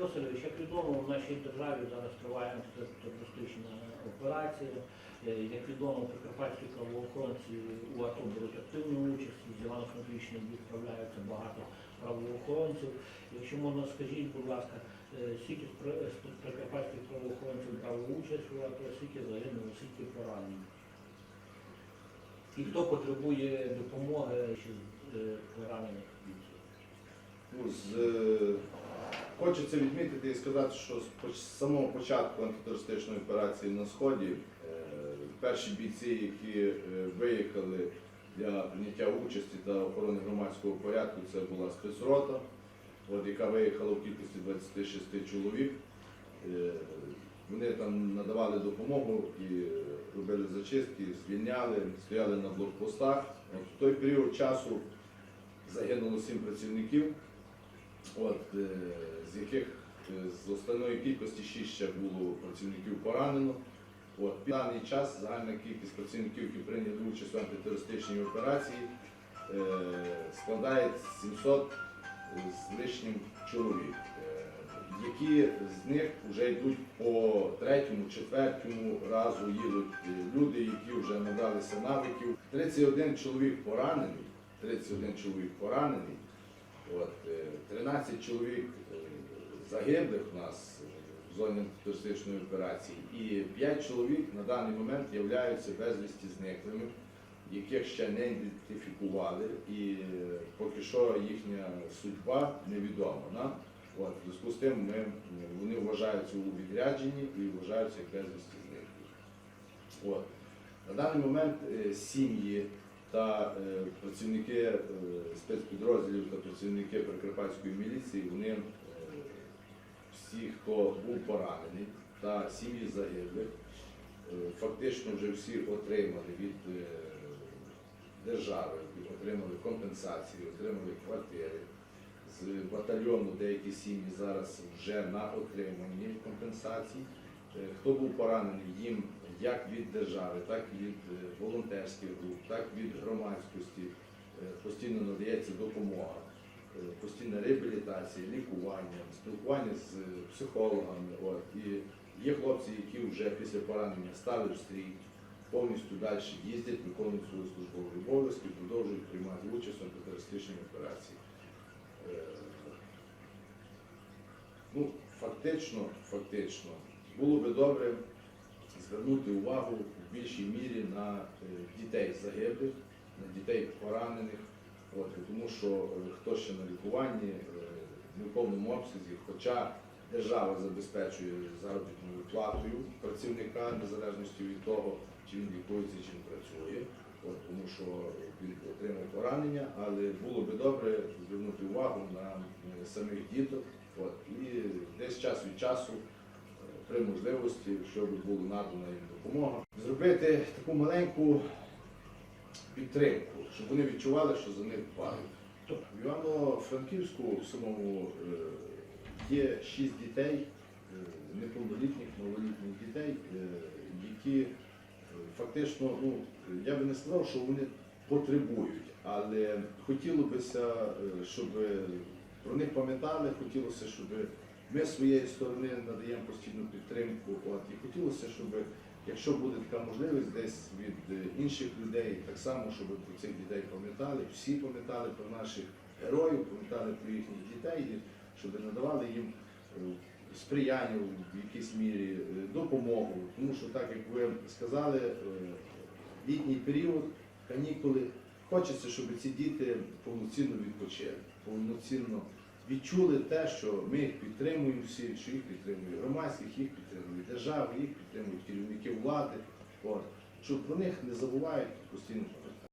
Василь Васильович, як відомо, в нашій державі зараз триває антитерористична операція. Е, Як відомо, прикарпатські правоохоронці у АТО беруть активну участь, з Івано-Франківщини відправляються багато правоохоронців. Якщо можна, скажіть, будь ласка, е, скільки при- прикарпатських правоохоронців брали участь у АТО, скільки загинуло, скільки поранені? І хто потребує допомоги чи е, поранених? Ну, з, е, хочеться відмітити і сказати, що з самого початку антитерористичної операції на Сході е, перші бійці, які е, виїхали для прийняття участі та охорони громадського порядку, це була спецрота, от, яка виїхала в кількості 26 чоловік. Е, Вони там надавали допомогу і робили зачистки, звільняли, стояли на блокпостах. От, в той період часу загинуло сім працівників, от, е, з яких е, з основної кількості 6 ще було працівників поранено. От, під даний час загальна кількість працівників, які прийняли участь в антитерористичній операції, е, складає 700 з лишнім чоловік, які з них вже йдуть по третьому, четвертому разу їдуть люди, які вже набралися навиків. 31 чоловік поранений, 31 чоловік поранений, от, е, 13 чоловік е, загиблих у нас е, в зоні антитерористичної операції, і 5 чоловік на даний момент являються безвісті зниклими, яких ще не ідентифікували, і е, поки що їхня судьба невідома. нам. От, в зв'язку з тим ми, вони вважаються у відрядженні і вважаються як безвісті зниклі. От. На даний момент е, сім'ї та е, працівники е, спецпідрозділів та працівники Прикарпатської міліції, вони е, всі, хто був поранений та сім'ї загиблих, фактично вже всі отримали від держави, отримали компенсації, отримали квартири. З батальйону деякі сім'ї зараз вже на отриманні компенсацій. Е, Хто був поранений їм як від держави, так і від е, волонтерських груп, так і від громадськості е, постійно надається допомога, постійна реабілітація, лікування, спілкування з психологами. От. І є хлопці, які вже після поранення стали в стрій, повністю далі їздять, виконують свої службові обов'язки, продовжують приймати участь в антитерористичній операції. Ну, фактично, фактично, було би добре звернути увагу в більшій мірі на е, дітей загиблих, на дітей поранених, от, тому що е, хто ще на лікуванні е, не в повному обсязі, хоча держава забезпечує заробітною платою працівника незалежності від того, чи він лікується, чи він працює. От, тому що він отримав поранення, але було би добре звернути увагу на самих діток. От, і десь час від часу, при можливості, щоб була надана їм допомога, зробити таку маленьку підтримку, щоб вони відчували, що за них дбають. Тобто в Івано-Франківську в самому е, є шість дітей, е, неповнолітніх, малолітніх дітей, е, які фактично, ну, я би не сказав, що вони потребують, але хотіло бися, е, щоб про них пам'ятали, хотілося, щоб ми своєї сторони надаємо постійну підтримку. От, і хотілося, щоб якщо буде така можливість десь від е, інших людей, так само, щоб про цих дітей пам'ятали, всі пам'ятали про наших героїв, пам'ятали про їхніх дітей, щоб надавали їм е, сприяння в якійсь мірі, е, допомогу. Тому що, так як ви сказали, літній період, канікули, хочеться, щоб ці діти повноцінно відпочили, повноцінно відчули те, що ми їх підтримуємо всі, що їх підтримує громадських, їх підтримує держава, їх підтримують керівники влади. От. Щоб про них не забувають постійно